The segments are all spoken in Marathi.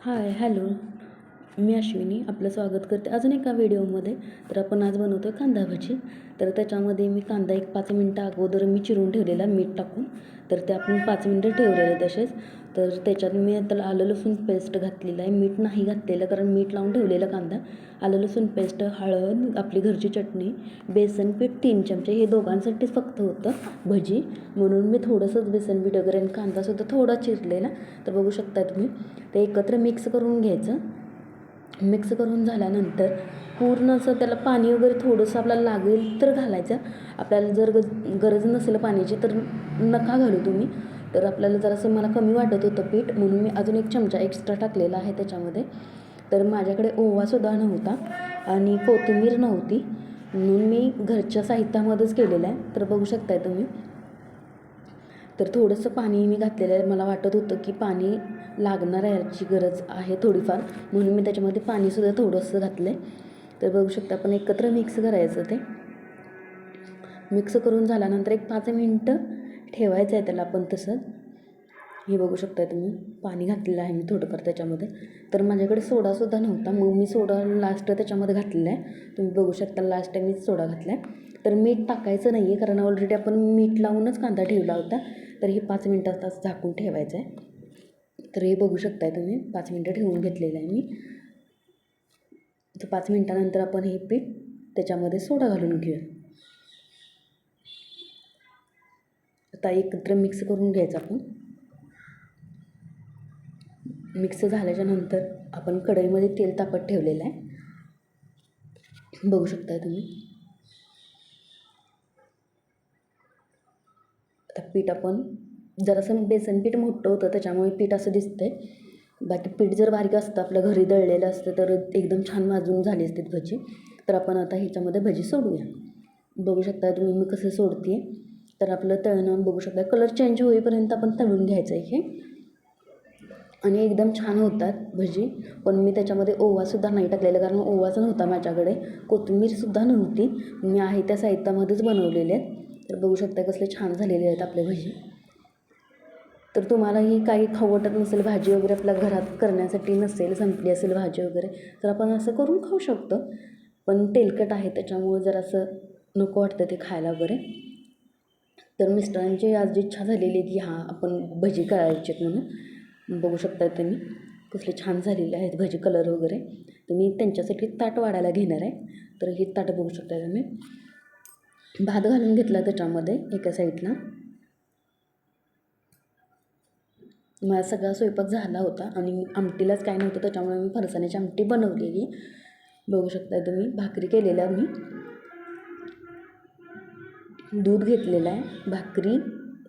Hi, hello. मी अश्विनी आपलं स्वागत करते अजून एका व्हिडिओमध्ये. तर आपण आज बनवतो आहे कांदा भजी. तर त्याच्यामध्ये मी कांदा एक पाच मिनटं अगोदर मी चिरून ठेवलेला मीठ टाकून. तर ते आपण पाच मिनटं ठेवलेले तसेच. तर त्याच्यात मी आता आलं लसूण पेस्ट घातलेलं आहे. मीठ नाही घातलेलं कारण मीठ लावून ठेवलेला कांदा. आलं लसूण पेस्ट हळद आपली घरची चटणी बेसन पीठ तीन चमचे हे दोघांसाठीच फक्त होतं भजी. म्हणून मी थोडंसंच बेसन पीठ वगैरे आणि कांदासुद्धा थोडा चिरलेला. तर बघू शकता तुम्ही. ते एकत्र मिक्स करून घ्यायचं. मिक्स करून झाल्यानंतर पूर्ण असं त्याला पाणी वगैरे थोडंसं आपल्याला लागेल तर घालायचं. आपल्याला जर ग गरज नसेल पाण्याची तर नका घालू तुम्ही. तर आपल्याला जरासं मला कमी वाटत होतं पीठ म्हणून मी अजून एक चमचा एक्स्ट्रा टाकलेला आहे त्याच्यामध्ये. तर माझ्याकडे ओवासुद्धा नव्हता आणि कोथिंबीर नव्हती. म्हणून मी घरच्या साहित्यामध्येच केलेलं आहे. तर बघू शकताय तुम्ही. तर थोडंसं पाणी मी घातलेलं आहे. मला वाटत होतं की पाणी लागणार याची गरज आहे थोडीफार. म्हणून मी त्याच्यामध्ये पाणीसुद्धा थोडंसं घातलं आहे तर बघू शकता आपण एकत्र मिक्स करायचं ते. मिक्स करून झाल्यानंतर एक पाच मिनटं ठेवायचं आहे त्याला आपण तसंच हे बघू शकता तुम्ही. पाणी घातलेलं आहे मी थोडंफार त्याच्यामध्ये. तर माझ्याकडे सोडासुद्धा नव्हता. मग मी सोडा लास्ट त्याच्यामध्ये घातलेला आहे. तुम्ही बघू शकता लास्ट टाईम मीच सोडा घातला आहे तर मीठ टाकायचं नाही आहे कारण ऑलरेडी आपण मीठ लावूनच कांदा ठेवला होता. तर हे पाच मिनटं तास झाकून ठेवायचं आहे. तर हे बघू शकताय तुम्ही पाच मिनटं ठेवून घेतलेलं आहे मी. तर पाच मिनटानंतर आपण हे पीठ त्याच्यामध्ये सोडा घालून घेऊया. आता एकत्र मिक्स करून घ्यायचं आपण. मिक्स झाल्याच्यानंतर आपण कढईमध्ये तेल तापत ठेवलेलं आहे. बघू शकताय तुम्ही. तर पीठ आपण जरासं बेसन पीठ मोठं होतं त्याच्यामुळे पीठ असं दिसतंय. बाकी पीठ जर बारीक असतं आपलं घरी दळलेलं असतं तर एकदम छान भाजून झाली असते भजी. तर आपण आता ह्याच्यामध्ये भजी सोडूया. बघू शकता तुम्ही मी कसं सोडते तर आपलं तळणं बघू शकता कलर चेंज होईपर्यंत आपण तळून घ्यायचं आहे हे. आणि एकदम छान होतात भजी. पण मी त्याच्यामध्ये ओवासुद्धा नाही टाकलेला कारण ओवाच नव्हता माझ्याकडे. कोथिंबीरसुद्धा नव्हती. मी आहे त्या साहित्यामध्येच बनवलेले आहेत. तर बघू शकता कसले छान झालेले आहेत आपले भजी. तर तुम्हालाही काही खाऊ वाटत नसेल भाजी वगैरे आपल्या घरात करण्यासाठी नसेल संपली असेल भाजी वगैरे तर आपण असं करून खाऊ शकतो. पण तेलकट आहे त्याच्यामुळे जरासं नको वाटतं ते खायला वगैरे. तर मिस्टरांची आज इच्छा झालेली की हां आपण भजी करायची म्हणून. बघू शकता त्यांनी कसले छान झालेले आहेत भजी कलर वगैरे. तर मी त्यांच्यासाठी ताट वाढायला घेणार आहे. तर ही ताट बघू शकता तुम्ही. भात घालून घेतला त्याच्यामध्ये एका साईडला माझा सगळा स्वयंपाक झाला होता आणि आमटीलाच काय नव्हतं त्याच्यामुळे मी फरसाण्याची आमटी बनवलेली. बघू शकता तुम्ही भाकरी केलेल्या मी. दूध घेतलेलं आहे भाकरी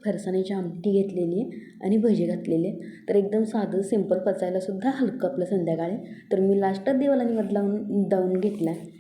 फरसाण्याची आमटी घेतलेली आहे आणि भजी घातलेली आहे. तर एकदम साधं सिंपल पचायलासुद्धा हलकं आपलं संध्याकाळी. तर मी लास्टच देवाला निवड लावून दावून घेतला आहे